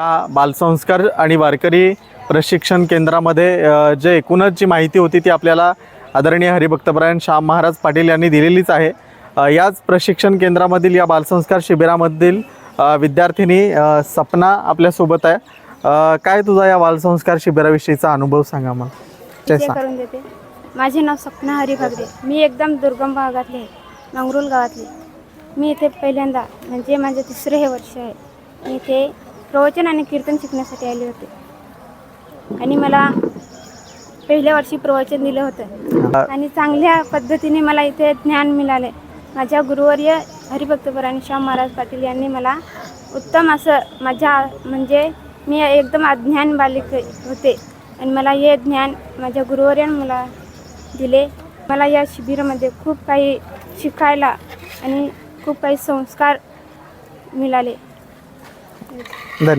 या बालसंस्कार आणि वारकरी प्रशिक्षण केंद्रामध्ये जे एकूणच जी माहिती होती ती आपल्याला आदरणीय हरिभक्तपरायण श्याम महाराज पाटील यांनी दिलेलीच आहे. याच प्रशिक्षण केंद्रामधील या बालसंस्कार शिबिरामधील विद्यार्थिनी सपना आपल्यासोबत आहे. काय तुझा या बालसंस्कार शिबिराविषयीचा अनुभव सांगा मला करून देते. माझे नाव सपना हरी भागरे मी एकदम दुर्गम भागातले आहे मंगरुल गावातले. मी इथे पहिल्यांदा म्हणजे माझं तिसरं हे वर्ष आहे. मी इथे प्रवचन आणि कीर्तन शिकण्यासाठी आले होते. आणि मला पहिल्या वर्षी प्रवचन दिलं होतं. आणि चांगल्या पद्धतीने मला इथे ज्ञान मिळाले. माझ्या गुरुवर्य हरिभक्तपरायण श्याम महाराज पाटील यांनी मला उत्तम असं माझ्या म्हणजे मी एकदम अज्ञान बालिक होते. आणि मला हे ज्ञान माझ्या गुरुवर्यानं मला दिले. मला या शिबिरामध्ये खूप काही शिकायला आणि खूप काही संस्कार मिळाले. 那你